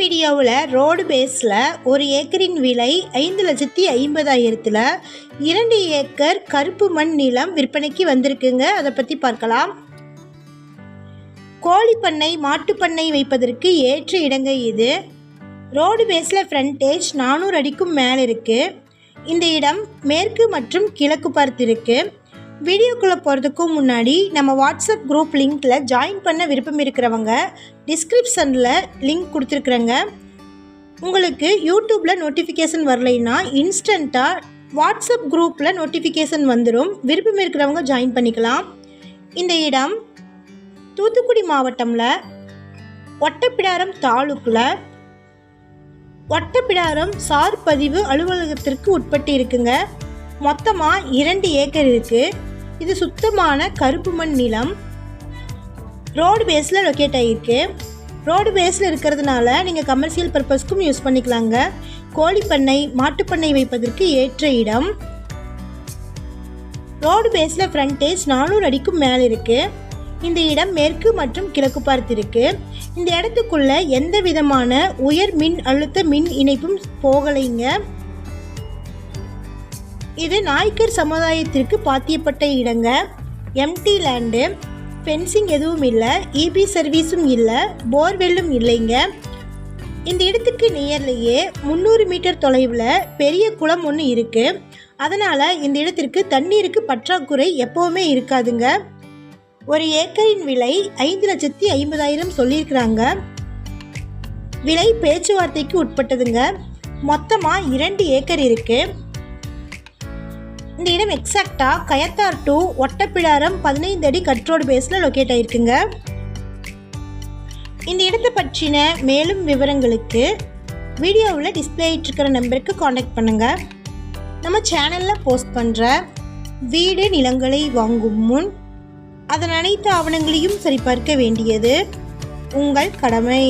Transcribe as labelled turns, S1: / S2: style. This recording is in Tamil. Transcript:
S1: வீடியோவில் ரோடு பேஸில் ஒரு ஏக்கரின் விலை ஐந்து லட்சத்தி ஐம்பதாயிரத்தில் இரண்டு ஏக்கர் கருப்பு மண் நிலம் விற்பனைக்கு வந்திருக்குங்க. அதை பற்றி பார்க்கலாம். கோழி பண்ணை மாட்டுப் பண்ணை வைப்பதற்கு ஏற்ற இடங்க இது. ரோடு பேஸில் ஃப்ரண்டேஜ் நானூறு அடிக்கும் மேலே இருக்குது இந்த இடம் மேற்கு மற்றும் கிழக்கு பார்த்து இருக்குது வீடியோக்குள்ளே போகிறதுக்கும் முன்னாடி நம்ம வாட்ஸ்அப் குரூப் லிங்க்கில் ஜாயின் பண்ண விருப்பம் இருக்கிறவங்க டிஸ்கிரிப்ஷனில் லிங்க் கொடுத்துருக்குறேங்க. உங்களுக்கு யூடியூப்பில் நோட்டிஃபிகேஷன் வரலைன்னா இன்ஸ்டண்ட்டாக வாட்ஸ்அப் குரூப்பில் நோட்டிஃபிகேஷன் வந்துடும் விருப்பம் இருக்கிறவங்க ஜாயின் பண்ணிக்கலாம். இந்த இடம் தூத்துக்குடி மாவட்டமில் ஒட்டப்பிடாரம் தாலுக்கில் ஒட்டப்பிடாரம் சார் பதிவு அலுவலகத்திற்கு உட்பட்டு இருக்குங்க மொத்தமாக இரண்டு ஏக்கர் இருக்குது இது சுத்தமான கருப்பு மண் நிலம். ரோடு பேஸில் லொக்கேட் ஆகிருக்கு ரோடு பேஸில் இருக்கிறதுனால நீங்கள் கமர்ஷியல் பர்பஸ்க்கும் யூஸ் பண்ணிக்கலாங்க. கோழி பண்ணை மாட்டுப்பண்ணை வைப்பதற்கு ஏற்ற இடம். ரோடு பேஸில் ஃப்ரண்டேஜ் நானூறு அடிக்கும் மேலே இருக்குது இந்த இடம் மேற்கு மற்றும் கிழக்கு பார்த்திருக்கு இந்த இடத்துக்குள்ள எந்த விதமான உயர் மின் அழுத்த மின் இணைப்பும் போகலைங்க. இது நாய்க்கர் சமுதாயத்திற்கு பாத்தியப்பட்ட இடங்க. எம்டி லேண்டு ஃபென்சிங் எதுவும் இல்லை இபி சர்வீஸும் இல்லை போர்வெல்லும் இல்லைங்க. இந்த இடத்துக்கு நியர்லேயே முந்நூறு மீட்டர் தொலைவில் பெரிய குளம் ஒன்று இருக்குது அதனால் இந்த இடத்திற்கு தண்ணீருக்கு பற்றாக்குறை எப்போவுமே இருக்காதுங்க. ஒரு ஏக்கரின் விலை ஐந்து லட்சத்தி ஐம்பதாயிரம் சொல்லியிருக்கிறாங்க. விலை பேச்சுவார்த்தைக்கு உட்பட்டதுங்க. மொத்தமாக இரண்டு ஏக்கர் இருக்குது இந்த இடம் எக்ஸாக்டாக கயத்தார் டு ஒட்டப்பிடாரம் பதினைந்து அடி கட்ரோடு பேஸில் லொக்கேட் ஆகிருக்குங்க இந்த இடத்தை பற்றின மேலும் விவரங்களுக்கு வீடியோவில் டிஸ்பிளே ஆகிட்டுருக்கிற நம்பருக்கு காண்டாக்ட் பண்ணுங்கள் நம்ம சேனலில் போஸ்ட் பண்ணுற வீடு நிலங்களை வாங்கும் முன் அதன் அனைத்து ஆவணங்களையும் சரிபார்க்க வேண்டியது உங்கள் கடமை.